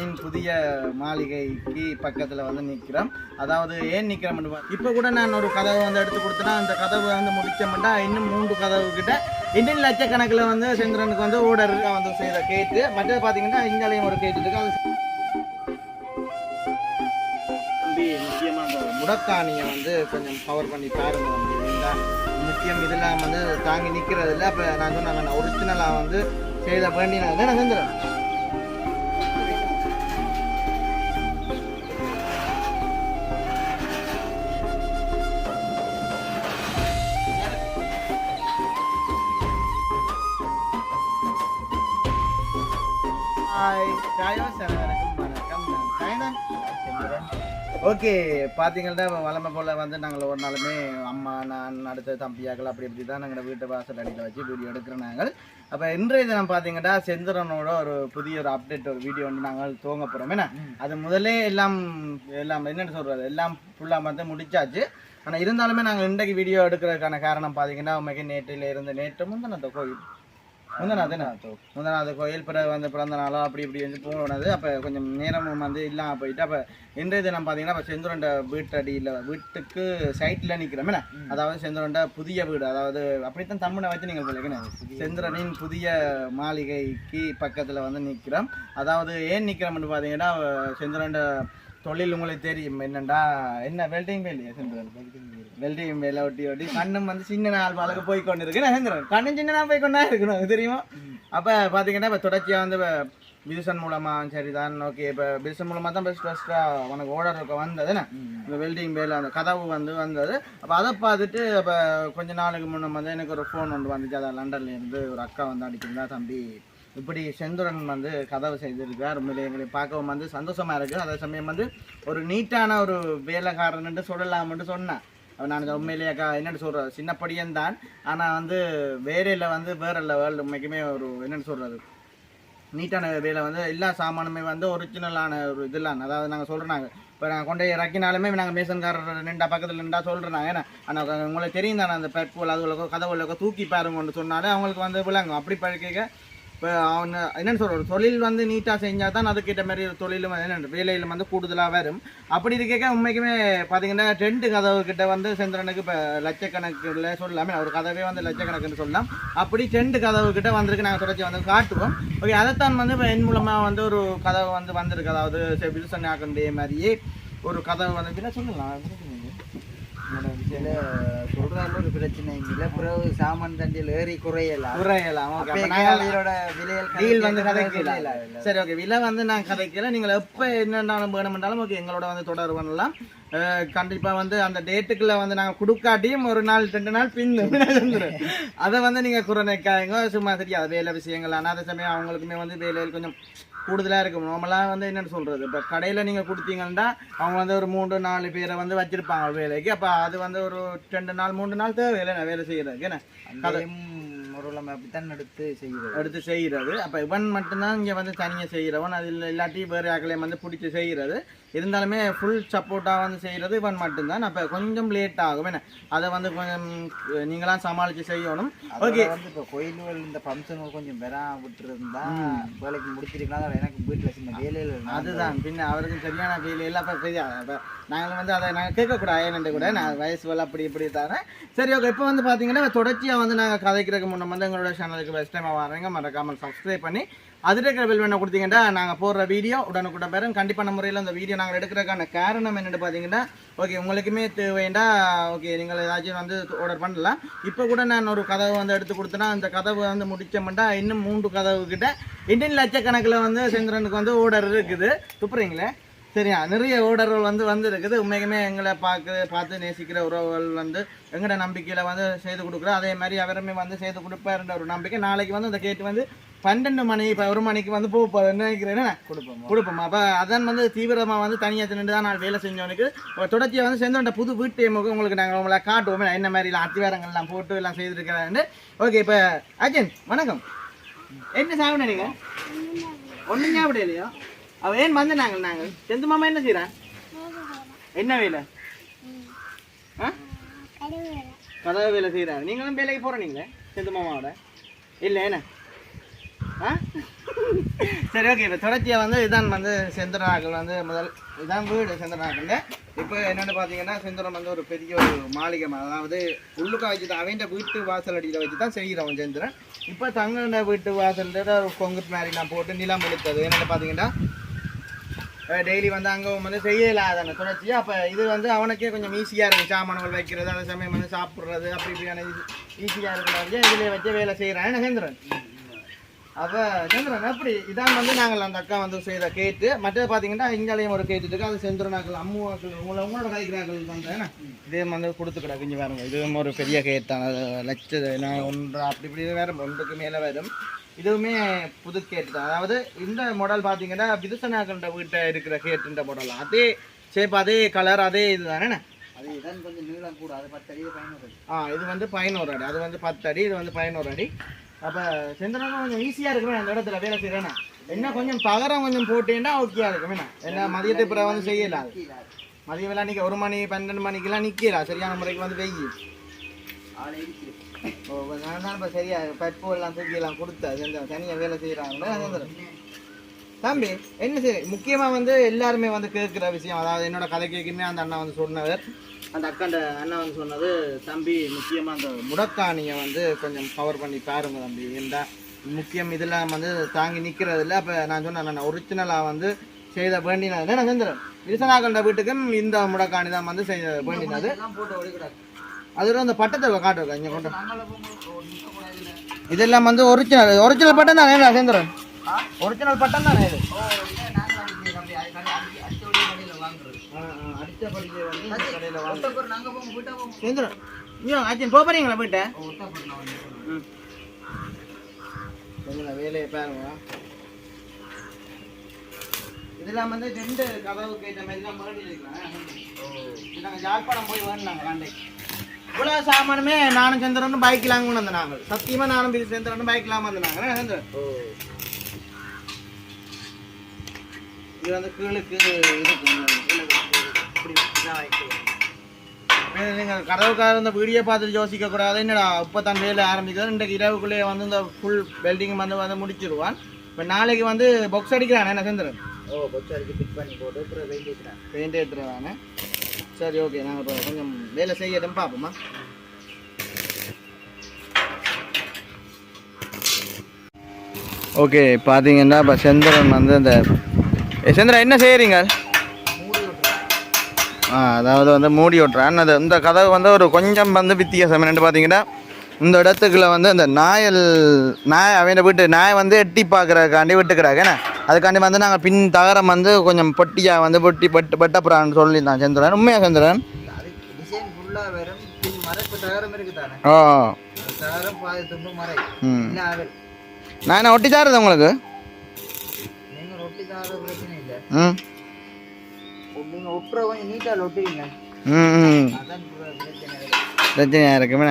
சந்திரனின் புதிய மாளிகைக்கு பக்கத்தில் வந்து நிற்கிறோம் அதாவது ஏன் நிற்கிறோம் இப்போ கூட நான் ஒரு கதவை வந்து எடுத்து கொடுத்தேன்னா அந்த கதவை வந்து முடிச்சோம்னா இன்னும் மூன்று கதவு கிட்ட இன்னும் லட்சக்கணக்கில் வந்து சந்திரனுக்கு வந்து ஓடர் வந்து செய்கிற கேட்டு மற்றது பார்த்தீங்கன்னா இங்காலையும் ஒரு கேட்டு இருக்கு. அது முக்கியமாக அந்த முடக்காணியை வந்து கொஞ்சம் கவர் பண்ணி பாருங்க வந்து முக்கியம் இதெல்லாம் வந்து தாங்கி நிற்கிறது இல்லை அப்போ நான் சொன்னேன் ஒரிஜினலாக வந்து செய்த வேண்டிய நான் சந்திரன் ஓகே பார்த்தீங்கன்னா வளமை போல் வந்து நாங்கள் ஒரு நாளுமே அம்மா நான் அடுத்த தம்பியாக்கள் அப்படி இப்படி தான் நாங்கள் வீட்டு வாசல் அடியில் வச்சு வீடியோ எடுக்கிறோம் நாங்கள். அப்போ இன்றைய தினம் பார்த்தீங்கன்னா செந்திரனோட ஒரு புதிய ஒரு அப்டேட் ஒரு வீடியோ வந்து நாங்கள் துவங்க போகிறோம் என்ன? அது முதலே எல்லாம் எல்லாம் என்னென்னு சொல்கிறது எல்லாம் ஃபுல்லாக வந்து முடிச்சாச்சு. ஆனால் இருந்தாலுமே நாங்கள் இன்றைக்கு வீடியோ எடுக்கிறதுக்கான காரணம் பார்த்தீங்கன்னா உண்மைக்கு நேற்றில் இருந்து நேற்று முந்தின அந்த கோயில் முந்தநாத் என்ன முந்தநாத் கோயில் பிறகு வந்து பிறந்த நாளோ அப்படி இப்படி வந்து போனது அப்போ கொஞ்சம் நேரமும் வந்து இல்லாமல் போயிட்டு அப்போ இன்றைய தினம் பார்த்தீங்கன்னா இப்போ செந்துரண்ட வீட்டடியில் வீட்டுக்கு சைட்டில் நிற்கிறோம் என்ன? அதாவது செந்துரண்ட புதிய வீடு அதாவது அப்படித்தான் தமிழை வச்சு நீங்கள் சொல்லிக்கணும் செந்திரனின் புதிய மாளிகைக்கு பக்கத்தில் வந்து நிற்கிறோம் அதாவது ஏன் நிற்கிறோம்னு பார்த்தீங்கன்னா செந்திரண்ட தொழில் உங்களுக்கு தெரியும். என்னண்டா என்ன? வெல்டிங் வேலையா செந்திரன் வெல்டிங் வேலை ஒட்டி ஒட்டி கண்ணும் வந்து சின்ன நாள் பழக போய் கொண்டு இருக்கு செந்திரன் கண்ணும் சின்ன நாள் போய் கொண்டா இருக்கணும் தெரியுமா? அப்போ பார்த்தீங்கன்னா இப்போ தொடர்ச்சியாக வந்து பில்சன் மூலமாக சரிதான். ஓகே இப்போ பில்சன் மூலமாக தான் பெஸ்ட் பெஸ்ட்டாக உனக்கு ஓர்டர் இருக்க வந்தது என்ன? இந்த வெல்டிங் வேலை அந்த கதவு வந்து வந்தது. அப்போ அதை பார்த்துட்டு அப்போ கொஞ்ச நாளுக்கு முன்னே வந்து எனக்கு ஒரு ஃபோன் ஒன்று வந்துச்சு. அதை லண்டன்ல இருந்து ஒரு அக்கா வந்து அடிக்கிறதா தம்பி இப்படி செந்துரன் வந்து கதவு செய்திருக்கார் உண்மையிலே எங்களை பார்க்கவும் வந்து சந்தோஷமா இருக்கு. அதே சமயம் வந்து ஒரு நீட்டான ஒரு வேலைக்காரன் சொல்லலாம்னு சொன்னேன். நாங்கள் நான் உண்மையிலேயே அக்கா என்னென்னு சொல்கிறது சின்ன தான். ஆனால் வந்து வேலையில் வந்து வேற லெவல் உண்மைக்குமே ஒரு என்னென்னு சொல்கிறது நீட்டான வேலை வந்து எல்லா சாமானுமே வந்து ஒரிஜினலான ஒரு இதெல்லாம் அதாவது நாங்கள் சொல்கிறாங்க இப்போ நாங்கள் கொண்டு இறக்கினாலுமே நாங்கள் மேசன்காரர் நின்றா பக்கத்தில் நின்றா சொல்கிறாங்க ஏன்னா ஆனால் உங்களுக்கு தெரியும் தானே அந்த பெட்ரோல் அதுகளுக்கோ கதவுகளுக்கோ தூக்கி பாருங்கன்னு சொன்னாலே அவங்களுக்கு வந்து விளங்கும். அப்படி பழக்கிக்க இப்போ அவன் என்னென்னு சொல்கிற ஒரு தொழில் வந்து நீட்டாக செஞ்சால் தான் அதுக்கிட்ட மாதிரி ஒரு தொழிலும் என்ன வேலையில் வந்து கூடுதலாக வரும். அப்படி இருக்க உண்மைக்குமே பார்த்தீங்கன்னா ரெண்டு கதவு கிட்ட வந்து செந்திரனுக்கு இப்போ லட்சக்கணக்கில் சொல்லலாமே. ஒரு கதவே வந்து லட்சக்கணக்குன்னு சொல்லலாம். அப்படி ரெண்டு கதவு கிட்ட வந்திருக்கு நாங்கள் தொடர்ச்சி வந்து காட்டுவோம். ஓகே அதைத்தான் வந்து இப்போ என் மூலமாக வந்து ஒரு கதவு வந்து வந்திருக்கு. அதாவது வில்சன் ஆக்கண்டே மாதிரியே ஒரு கதவு வந்து சொல்லலாம்? சில சொல்றாங்க ஒரு பிரச்சனை இல்லை. பிறகு சாமான் தண்டியில் ஏறி குறையலாம். குறையலாம். நாங்கள் விலையில் வந்து கதைக்கல. சரி ஓகே. விலை வந்து நான் கதைக்கல. நீங்கள் எப்போ என்னென்னாலும் வேணுமென்றாலும் ஓகே எங்களோட வந்து தொடர்பு பண்ணலாம். அஹ் கண்டிப்பா வந்து அந்த டேட்டுக்குள்ள வந்து நாங்கள் கொடுக்காட்டியும் ஒரு நாள் ரெண்டு நாள் பின் அதை வந்து நீங்க குறைக்காங்க சும்மா தெரியாது வேலை விஷயங்கள். ஆனால் அதே சமயம் அவங்களுக்குமே வந்து வேலையில் கொஞ்சம் கூடுதலாக இருக்கும். நார்மலாக வந்து என்னென்னு சொல்கிறது இப்போ கடையில் நீங்கள் கொடுத்தீங்கன்னா அவங்க வந்து ஒரு மூன்று நாலு பேரை வந்து வச்சிருப்பாங்க வேலைக்கு. அப்போ அது வந்து ஒரு ரெண்டு நாள் மூணு நாள் தேவையில்லை. நான் வேலை செய்கிறதுக்கு என்ன? அங்கேயும் ஒரு நம்ம அப்படித்தான் எடுத்து செய்கிறது. எடுத்து செய்கிறது. அப்போ இவன் மட்டும்தான் இங்கே வந்து தனியாக செய்கிறவன். அதில் இல்லாட்டி வேறு ஆக்களையும் வந்து பிடிச்சி செய்கிறது. இருந்தாலுமே ஃபுல் சப்போர்ட்டாக வந்து செய்கிறது இவன் மட்டும்தான். அப்போ கொஞ்சம் லேட் ஆகும். என்ன? அதை வந்து கொஞ்சம் நீங்களாம் சமாளித்து செய்யணும். ஓகே வந்து இப்போ கோயில்கள் இந்த ஃபங்க்ஷன் கொஞ்சம் பெறா விட்டுருந்தா வேலைக்கு முடிச்சிருக்கலாம். எனக்கு வீட்டில் சின்ன வேலையில் அதுதான். பின்ன அவருக்கும் சரியான வேலையில் அப்போ அப்போ நாங்கள் வந்து அதை நாங்கள் கேட்கக்கூடாது. ஏன்னு கூட. நான் வயசு வேலை அப்படி இப்படி தரேன். சரி ஓகே இப்போ வந்து பார்த்தீங்கன்னா தொடர்ச்சியாக வந்து நாங்கள் கதைக்கிறதுக்கு முன்னே வந்து எங்களோட சேனலுக்கு ஃபஸ்ட் டைமாக வரீங்க. மறக்காமல் சப்ஸ்கிரைப் பண்ணி அதில் இருக்கிற பெல் கொடுத்தீங்கன்னா நாங்கள் போடுற வீடியோ உடனுக்குடன் பெறும். கண்டிப்பான முறையில் அந்த வீடியோ நாங்கள் எடுக்கிறதுக்கான காரணம் என்னென்னு பார்த்தீங்கன்னா ஓகே உங்களுக்குமே தேவைண்டா ஓகே நீங்கள் ஏதாச்சும் வந்து ஆர்டர் பண்ணலாம். இப்போ கூட நான் ஒரு கதவு வந்து எடுத்து கொடுத்தேன்னா அந்த கதவு வந்து முடிச்சோம்னா இன்னும் மூன்று கதவு கிட்ட இன்னும் லட்சக்கணக்கில் வந்து செந்திரனுக்கு வந்து ஆர்டர் இருக்குது. துப்புறீங்களே? சரியா? நிறைய ஓடர்கள் வந்து வந்து இருக்குது உண்மைக்குமே எங்களை பார்க்க பார்த்து நேசிக்கிற உறவுகள் வந்து எங்களோட நம்பிக்கையில் வந்து செய்து கொடுக்குறோம் அதே மாதிரி அவருமே வந்து செய்து கொடுப்பாருன்ற ஒரு நம்பிக்கை. நாளைக்கு வந்து அந்த கேட்டு வந்து பன்னெண்டு மணி இப்போ ஒரு மணிக்கு வந்து போக போகுதுன்னு நினைக்கிறேன். கொடுப்போம்? கொடுப்போம்? அப்போ அதான் வந்து தீவிரமாக வந்து தனியாக நின்று தான் நான் வேலை செஞ்சவனுக்கு ஒரு தொடர்ச்சியாக வந்து செஞ்சோண்ட புது வீட்டு முகம் உங்களுக்கு நாங்கள் உங்களை காட்டுவோம். என்ன மாதிரி எல்லாம் அத்திவாரங்கள்லாம் போட்டு எல்லாம் செய்திருக்கிறேன் ஓகே இப்போ அஜன் வணக்கம். என்ன சாப்பிட நீங்கள் ஒன்றும் சாப்பிட இல்லையோ அவ ஏன் வந்து நாங்கள் நாங்கள் செந்து மாமா என்ன செய்கிறான் என்ன வேலை? ஆ? கதவு வேலை செய்யறாரு நீங்களும் வேலைக்கு போகிறீங்களே செந்து மாமாவோட. இல்லை என்ன? ஆ? சரி ஓகே இப்போ தொடர்ச்சியாக வந்து இதான் வந்து செந்தனாக்கள் வந்து முதல் இதான் வீடு செந்தனாக்கள் இப்போ என்னென்னு பார்த்தீங்கன்னா செந்தரம் வந்து ஒரு பெரிய ஒரு மாளிகை அதாவது உள்ளுக்க வச்சு தான் அவன் வீட்டு வாசல் அடியில் வச்சு தான் செய்கிறவன் செந்திரன் இப்போ தங்களோட வீட்டு வாசல் ஒரு கொங்குட் மாதிரிலாம் போட்டு நிலம் எடுத்தது என்னென்னு பார்த்தீங்கன்னா டெய்லி வந்து அங்கே வந்து செய்யலாதான? தொடர்ச்சியாக அப்போ இது வந்து அவனுக்கே கொஞ்சம் ஈஸியாக இருக்கும் சாமான்கள் வைக்கிறது அதே சமயம் வந்து சாப்பிட்றது அப்படி இப்படியான இது ஈஸியாக இருக்கிறாங்க இதில் வச்சு வேலை செய்கிறான் நகேந்திரன் அப்போ சந்திரன் அப்படி இதான் வந்து நாங்கள் அந்த அக்கா வந்து செய்த கேட்டு மற்றது பார்த்தீங்கன்னா இங்காலையும் ஒரு கேட்டு இருக்கு. அது செந்திரனாக்கள் அம்முவாக்கள் உங்களை உங்களோட கைக்கிறாக்கள் பண்ணுறேன் இதே வந்து கொடுத்துக்கிட கொஞ்சம் இங்கே வேறுங்க இதுவும் ஒரு பெரிய கேட் தான். அது நான் ஒன்று அப்படி இப்படி வேறு ஒன்றுக்கு மேலே வரும். இதுவுமே புது கேட்டு தான். அதாவது இந்த மாடல் பார்த்தீங்கன்னா விதுசனாக்கள்ன்ற வீட்டை இருக்கிற கேட்டுன்ற மாடல் அதே ஷேப் அதே கலர் அதே இது தானே அது இதான் கொஞ்சம் நீளம் கூட அது பத்து அடியில் பயன்படுது ஆ இது வந்து பதினோரு அடி. அது வந்து பத்து அடி இது வந்து பதினோரு அடி. அப்போ செந்தனம் கொஞ்சம் ஈஸியாக இருக்குமே அந்த இடத்துல வேலை செய்கிறேன்னா என்ன? கொஞ்சம் பகரம் கொஞ்சம் போட்டேன்னா ஓகேயா இருக்கும். என்ன? என்ன மதியத்தை வந்து செய்யலாம் மதிய வேலை நிற்க ஒரு மணி பன்னெண்டு மணிக்கெல்லாம் நிற்கலாம் சரியான முறைக்கு வந்து வெயி ஆளை தான் இப்போ சரியா பைப்பு எல்லாம் தூக்கி எல்லாம் கொடுத்தா தனியாக வேலை செய்கிறாங்களே செந்தனம் தம்பி என்ன சரி? முக்கியமாக வந்து எல்லாருமே வந்து கேட்குற விஷயம் அதாவது என்னோட கதை கேட்குமே அந்த அண்ணா வந்து சொன்னவர் அந்த அக்காண்ட அண்ணா வந்து சொன்னது தம்பி முக்கியமாக அந்த முடக்காணியை வந்து கொஞ்சம் கவர் பண்ணி பாருங்க தம்பி ஏன்டா முக்கியம் இதெல்லாம் வந்து தாங்கி நிற்கிறது இல்லை. அப்போ நான் சொன்னேன் நான் ஒரிஜினலாக வந்து செய்த வேண்டினது. நான் செஞ்சிடறேன் விருசனாகண்ட வீட்டுக்கும் இந்த முடக்காணி தான் வந்து செய்ய வேண்டினது. போட்டு ஒழிக்கூடாது அதில் அந்த பட்டத்தை காட்டுறேன் இங்கே கொண்டு இதெல்லாம் வந்து ஒரிஜினல் ஒரிஜினல் பட்டம் தானே ராஜேந்திரன் ஒரிஜினல் பட்டம் தானே இது? ஓ இல்லை நாங்கள் அடிக்கிறோம் அப்படி அது கடை அடி அடிச்சோடைய கடையில் வாங்குறது அடித்த படிக்க வந்து இந்த கடையில் வாங்க ஒட்டப்பூர் நாங்கள் போங்க வீட்டை போங்க சேந்திரன் நீ ஆச்சு போறீங்களா போயிட்ட? ஒட்டப்பூர் நான் வந்து ம். கொஞ்சம் வேலையை பாருங்க. இதெல்லாம் வந்து ரெண்டு கதவுக்கு ஏற்ற மாதிரி தான் மறுபடி இருக்கலாம் இது நாங்கள் போய் ரெண்டை இவ்வளோ சாமானுமே நானும் சந்திரனும் பைக்கில் கொண்டு வந்தோம் நாங்கள் சத்தியமாக நானும் பிரி சந்திரனும் பைக்கில் சந்திரன்? ஓ. இது வந்து கீழுக்கு இது நீங்கள் கடவுக்கார இந்த வீடியோ பார்த்துட்டு யோசிக்க கூடாது என்னடா இப்போ தான் வேலை ஆரம்பிக்கிறது. இன்றைக்கு இரவுக்குள்ளேயே வந்து இந்த ஃபுல் வெல்டிங் வந்து வந்து முடிச்சிருவான். இப்போ நாளைக்கு வந்து பாக்ஸ் அடிக்கிறான் என்ன செந்துறேன் ஓ பச்சை அடிச்சு ஃபிட் பண்ணி போட்டு வெயிட் ஏற்றுறேன் பெயிண்ட் எடுத்துருவாங்க சரி ஓகே நாங்கள் இப்போ கொஞ்சம் வேலை செய்யட்டும் பார்ப்போமா. ஓகே பார்த்தீங்கன்னா இப்போ செந்திரன் வந்து இந்த செந்திரன் என்ன செய்கிறீங்க ஆ அதாவது வந்து மூடி விட்றான் அது இந்த கதவு வந்து ஒரு கொஞ்சம் வந்து வித்தியாசம் என்னென்னு பார்த்தீங்கன்னா இந்த இடத்துக்குள்ள வந்து அந்த நாயல் நாய் அவன் வீட்டு நாய் வந்து எட்டி பார்க்குறக்காண்டி விட்டுக்கிறாங்க என்ன? அதுக்காண்டி வந்து நாங்கள் பின் தகரம் வந்து கொஞ்சம் பொட்டியாக வந்து பொட்டி பட்டு பட்டப்புறான்னு சொல்லியிருந்தான் சந்திரன். உண்மையா சந்திரன்? ஓ நான் ஒட்டி தரது உங்களுக்கு? ம். ஒட்டுற கொஞ்சம் நீட்டாக ஒட்டுவீங்க ம் பிரச்சனையாக இருக்குமே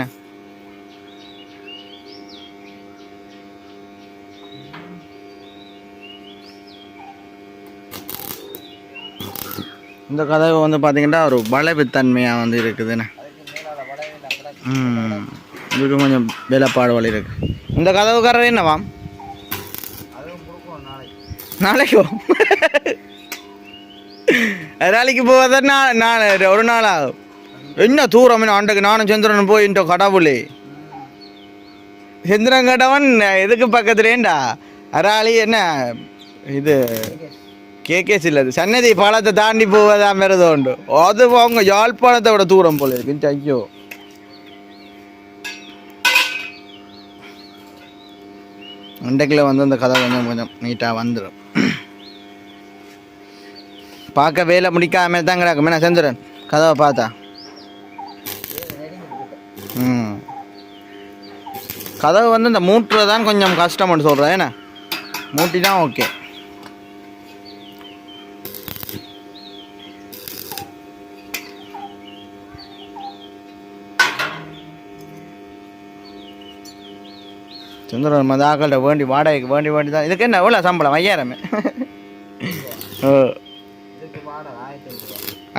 இந்த கதவு வந்து பார்த்தீங்கன்னா ஒரு வளைவுத்தன்மையாக வந்து இருக்குதுண்ணே. இதுக்கு கொஞ்சம் வேலைப்பாடு வழி இருக்கு. இந்த கதவுக்காரர் என்னவாம் நாளைக்கு? நாளைக்கோ நாளைக்கு போவதா நான் நான் ஒரு நாள் ஆகும். என்ன தூரம்? என்ன நானும் சந்திரன் போய் இந்த கடவுளே. சந்திரன் கடவன் எதுக்கு பக்கத்துலேண்டா? அராளி என்ன? இது கேகேஸ் இல்லை அது சன்னதி பாலத்தை தாண்டி போவதா மாரி உண்டு அது அவங்க யாழ்ப்பாணத்தை விட தூரம் போல இருக்கு ஐயோ அன்றைக்கில் வந்து அந்த கதை கொஞ்சம் கொஞ்சம் நீட்டாக வந்துடும் பார்க்க வேலை முடிக்காம தான் கிடக்கும் என்ன சந்திரன் கதவை பார்த்தா ம் கதவு வந்து இந்த மூட்டுறது தான் கொஞ்சம் கஷ்டம்னு சொல்கிறேன் என்ன மூட்டி தான் ஓகே சுந்தரம் மதாக்கள்கிட்ட வேண்டி வாடகைக்கு வேண்டி வேண்டி தான். இதுக்கு என்ன எவ்வளோ சம்பளம்? ஐயாயிரமே. ஓ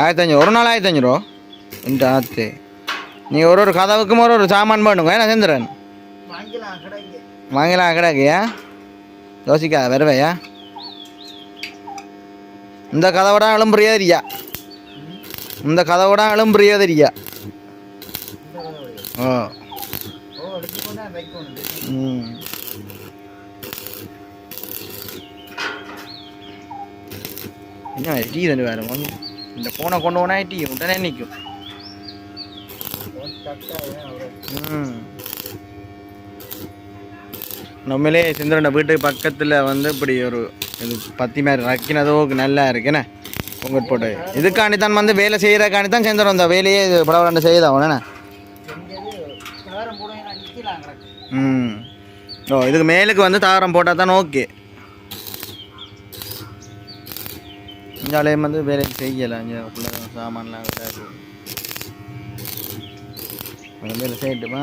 ஆயிரத்தஞ்சு. ஒரு நாள் ஆயிரத்தஞ்சு ரூபா? இந்த ஆத்து. நீ ஒரு ஒரு கதவுக்கும் ஒரு ஒரு சாமான் பண்ணுங்க என்ன சந்திரன்? வாங்கலாம் கிடக்குயா? யோசிக்கா வருவையா இந்த கதவோட எழும்புறியாதிரியா இந்த கதவோட எழும்புறியாதிரியா ஓ. ம். என்ன டீ தண்டு வேறு இந்த ஃபோனை கொண்டு போனால் டீ உடனே நிற்கும் நம்மளே சிந்திரன வீட்டுக்கு பக்கத்தில் வந்து இப்படி ஒரு இது பத்தி மாதிரி ரக்கினதோ நல்லா இருக்குண்ணே பொங்கல் போட்டு. இதுக்காண்டி தான் வந்து வேலை செய்கிறக்காண்டி தான் செஞ்சிடும் இந்த வேலையே இது படவரண்டு செய்யுதான் ம். ஓ இதுக்கு மேலுக்கு வந்து தாரம் போட்டால் தான் ஓகே. இங்காலையும் வந்து வேலை செய்யலை. இங்கே உள்ள சாமான்லாம் கிடையாது வேலை செய்யட்டுமா?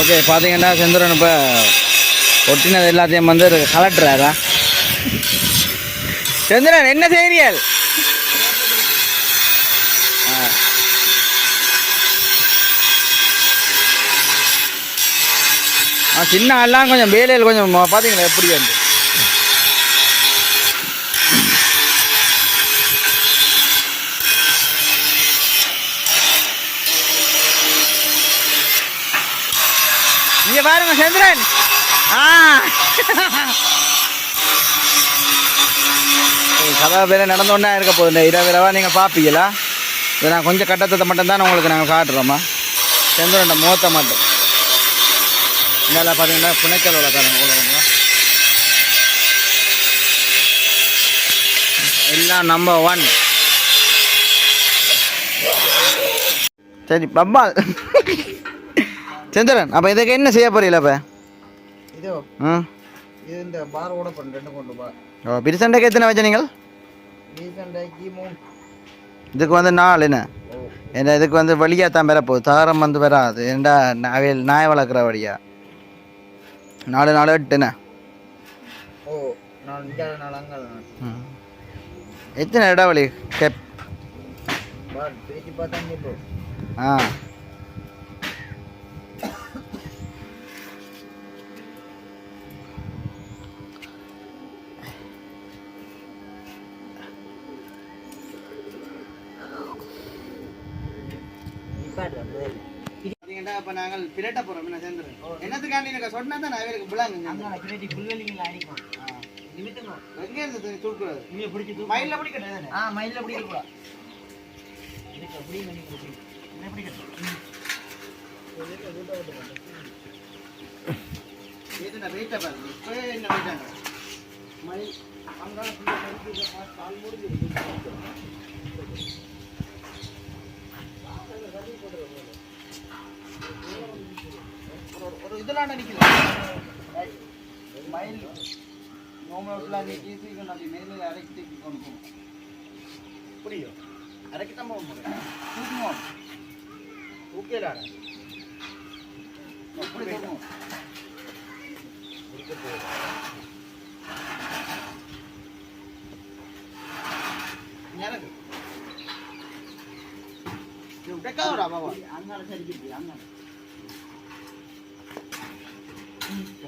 ஓகே பார்த்தீங்கன்னா செந்துரன் இப்போ ஒட்டினது எல்லாத்தையும் வந்து கலட்டுறாரா? செந்திரன் என்ன செய்கிறீர்கள் சின்ன ஆள்லாம் கொஞ்சம் வேலையில் கொஞ்சம் பார்த்தீங்களா எப்படி வந்து? இங்கே பாருங்க சந்திரன். ஆ. கதா பேர நடந்தோன்னே இருக்க போகுது. இந்த இரவு இரவா நீங்கள் பார்ப்பீங்களா இதை நான் கொஞ்சம் கட்டத்தை மட்டும்தான் உங்களுக்கு நாங்கள் காட்டுறோம்மா. சந்திரன் முகத்தை மட்டும். இந்தால பார்த்தீங்கன்னா புனைக்கலோட பாருங்க உலகங்களா எல்லாம். நம்பர் ஒன் சரி பப்பால் சந்திரன் அப்போ இதுக்கு என்ன செய்ய போறீங்களா இப்போ இதோ ம் இது இந்த பாரோட பண்ண ரெண்டு கொண்டு பா ஓ பிரிசண்டைக்கு எத்தனை வச்ச நீங்கள்? இதுக்கு வந்து நாலு என்ன? ஏன்னா இதுக்கு வந்து வழியாக தான் பெறப்போகுது தாரம் வந்து வராது. ஏண்டா நாய் வளர்க்குற வழியா? நாலு நாலு எட்டுண்ணே ஓ நான் இங்கே நாள் அங்கே ம். எத்தனை இடைவெளி கேப் பா பேசி பார்த்தா இப்போ ஆ பார்த்தீங்கன்னா இப்போ நாங்கள் பிரட்ட போகிறோம் என்ன சேர்ந்துரு என்னத்துக்காண்டி எனக்கு சொன்னா தான் நான் இவருக்கு பிள்ளைங்க அங்கே கிரேட்டி புல்வெளிங்களா அடிக்கும் நிமித்தங்க எங்கே இருந்து தூக்குறது? நீங்க பிடிச்சி மயிலில் பிடிக்கணும் ஆ மயிலில் பிடிக்க கூட இதுக்கு அப்படியே என்ன பிடிக்கணும் இது நான் வெயிட்டாக பாருங்க. இப்போ என்ன வெயிட்டாங்க மயில் அங்கால கால் மூடி ஒரு- இதெல்லாம் நிற்குது மயில் நோம்பலாம் நீக்கி நம்ம மேலே தூக்கி கொண்டு போகும் புரியும் தான் போக முடியும் தூக்குவோம் தூக்கலாட அப்படி தூக்குவோம் எனக்கு இது உடைக்காதடா பாபா. அங்கால சரிக்கிட்டு அங்கால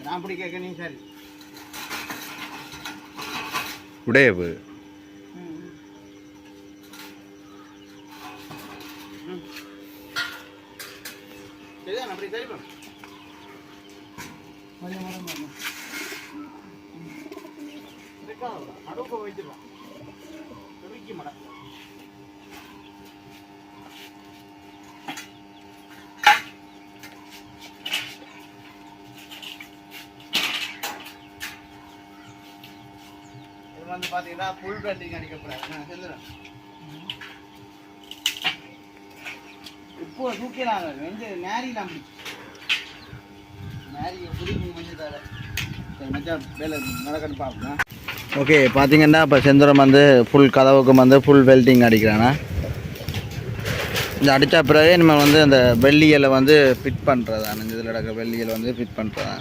நான் அப்படி கேட்க நீ சரி. உடையவு. சரிதான் அப்படி சரிப்பா கொஞ்சம் வரும் பாருங்க. உடைக்காதடா அடுப்பை வைத்துப்பா துருக்கி மட இது வந்து பார்த்தீங்கன்னா ஃபுல் பெண்டிங் அடிக்கக்கூடாது நான் இப்போ தூக்கிறாங்க வந்து நேரிலாம் அப்படி நேரி கொஞ்சம் தர சரி மச்சான் வேலை நடக்கணும் பார்ப்போம் ஓகே பார்த்தீங்கன்னா இப்போ செந்தூரம் வந்து ஃபுல் கதவுக்கும் வந்து ஃபுல் வெல்டிங் அடிக்கிறானா? இந்த அடித்த பிறகு நம்ம வந்து அந்த வெள்ளியலை வந்து ஃபிட் பண்ணுறதா இந்த இதில் நடக்கிற வெள்ளியலை வந்து ஃபிட் பண்ணுறதா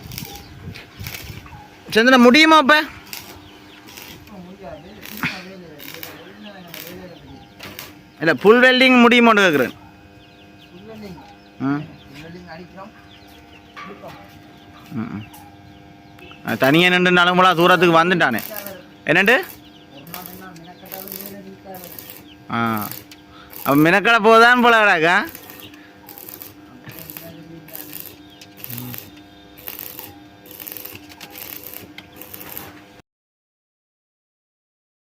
செந்திரன் முடியுமா இப்போ இல்லை ஃபுல் வெல்டிங் முடியுமான்னு கேட்குறேன். ம் ம், தனியாக நின்று போல தூரத்துக்கு வந்துட்டானே. என்னண்டு? ஆ. அப்போ மினக்கடை போதான் போல கிடாக்கா